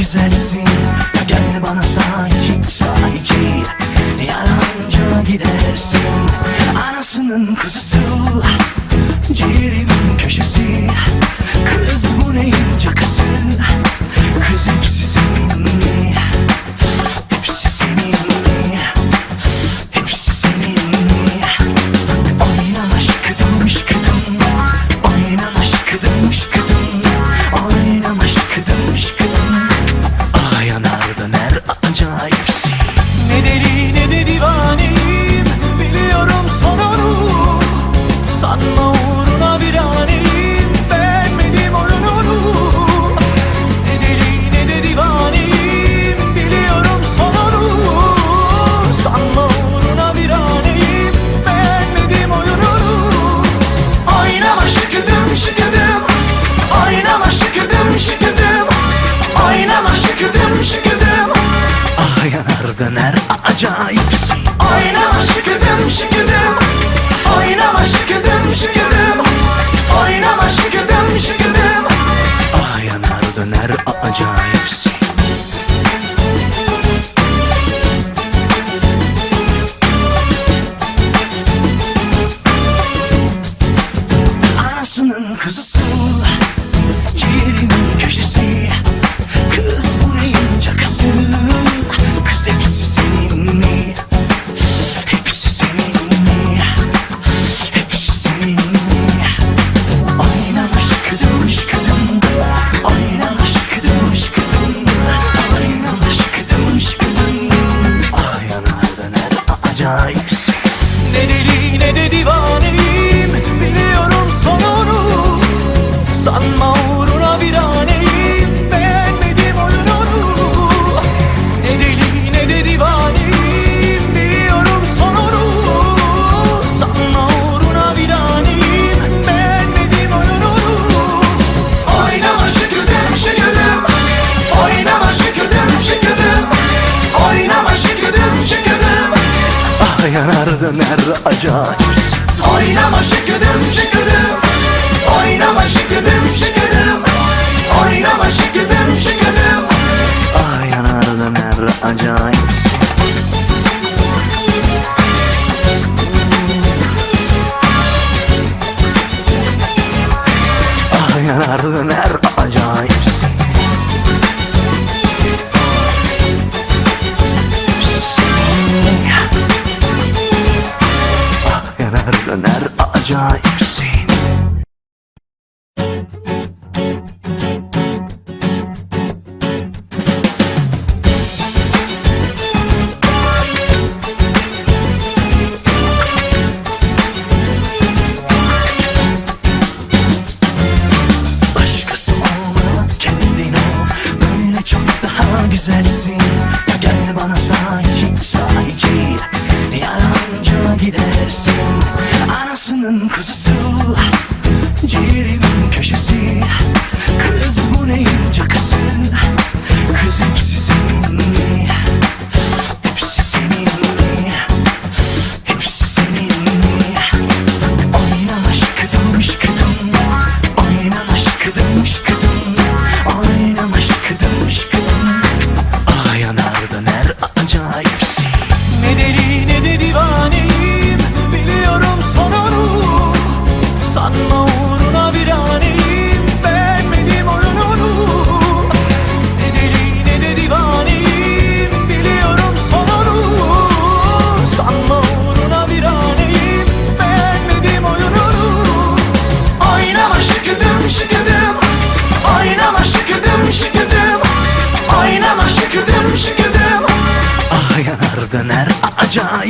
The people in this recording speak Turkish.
güzelsin. Gel bana sahici sahici Yalancı gidersin. Anasının kuzusu. gidelim döner. Acayipsin Aynen şükürdüm şükürdüm yanar döner acayip. Oynama şıkıdım şıkıdım Oynama şıkıdım şıkıdım Oynama şıkıdım şıkıdım Ah yanar döner acayip. rüya Hüseyin Başkası olma kendin ol. Böyle çok daha güzelsin. Gel bana sahici sahici 나는 그저 술 döner acayip